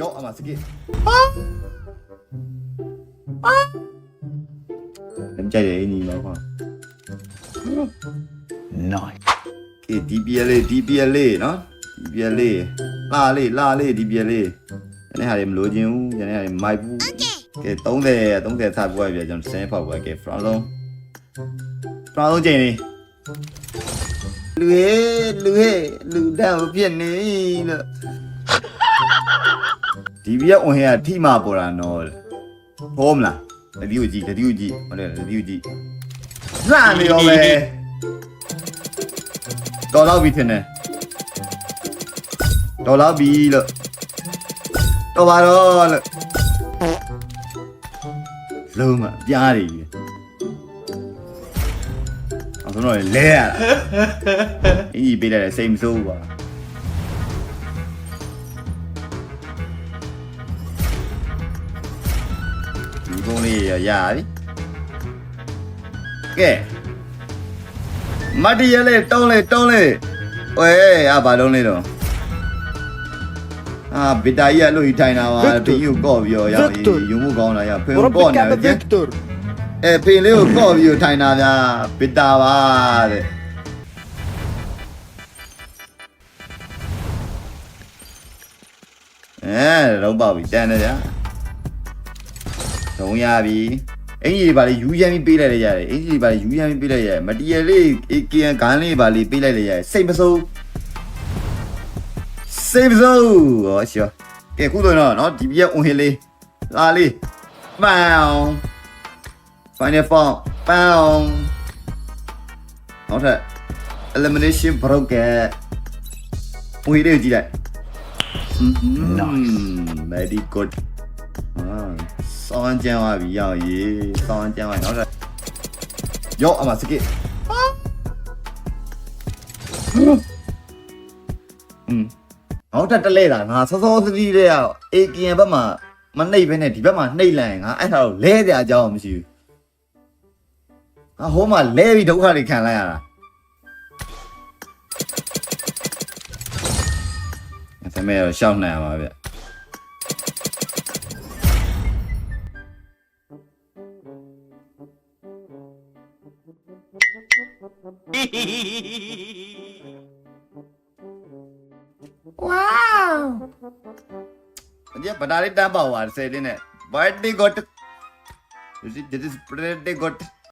ရောအမစကိလမ်းကြိုက်တယ်အင်းကြီးတော့ကွာ Nice. အေး DPL လေး DPL လေးနော် DPL လေးလာလေးလာလေး DPL လေးညနေဟာတွေမလို့ခြင်းဘူးညနေဟာတွေမိုက်ဘူးကဲ30 30ထားပွားပြကျွန်တော်စမ်းဖောက်ပွားကဲ front လုံး front လုံးချိန်လေးလူဟေးလူဟေးလူတော့ဖြစ်နေလို့ ဒီပြက်ဝင်ဟဲ့ထိမပေါ်တာနော်ဟိုးမလားတတိယကြည့်တတိယကြည့်ဟုတ်တယ်တတိယကြည့်လှနေရောပဲတော်တော့ပြီထင်တယ်တော်တော့ပြီလို့တော်ပါတော့လို့လုံးမပြားနေပြီအောင်ဆိုတော့လဲရတာအင်းကြီးပေးလိုက်တယ်စိတ်မဆိုးပါ ဒီကုန်းလေးရရပြီကဲမတ်တရလေးတုံးလေးတုံးလေးဝဲအာဘာလုံးလေးတော့အာဗီတာကြီးကလို့ထိုင်တာပါတင်းကိုကော့ပြီးတော့ရောက်ယူမှုကောင်းတာရဖေကိုကော့နေတယ် Victor. အဲဖေလေးကိုကော့ပြီးတော့ထိုင်တာဗျာဗီတာပါတဲ့အဲတော့ပေါ့ပြီတန်တယ်ဗျာ သုံးရပြီအင်ကြီးတွေပါလေယူရမ်းပြီးပေးလိုက်ရရတယ်အင်ကြီးတွေပါလေယူရမ်းပြီးပေးလိုက်ရတယ်မတီရလေး AKN ဂန်းလေးပါလေပေးလိုက်ရရတယ်စိတ်မဆိုးစိတ်မဆိုးဟောရှောကဲခုတော့နော်ဒီပြက်ဝင်လေးလာလေးပန်း final form ပန်းနောက်ထပ် elimination broken ဝင်လေးကြည့်လိုက် Nice. very good အာ စောင်းကြမ်းသွားပြီရောက်ရေးစောင်းကြမ်းသွားနောက်ထပ်ရောအမစကိอืมနောက်ထပ်တလဲတာငါစောစောသတိတဲ့က AKN ဘက်မှာမနှိပ်ဘဲနဲ့ဒီဘက်မှာနှိပ်လိုက်ရင်ငါအဲ့ဒါကိုလဲကြအကြောင်းမရှိဘူးငါဟိုးမှာလဲပြီးဒုက္ခတွေခံလိုက်ရတာအဲ့ဒါမဲ့တော့ရှောက်နိုင်ရပါဗျ အကြဗဒါလေးတန်းပါသွားတယ်ဆယ်လေးနဲ့ birthday got this is this is birthday got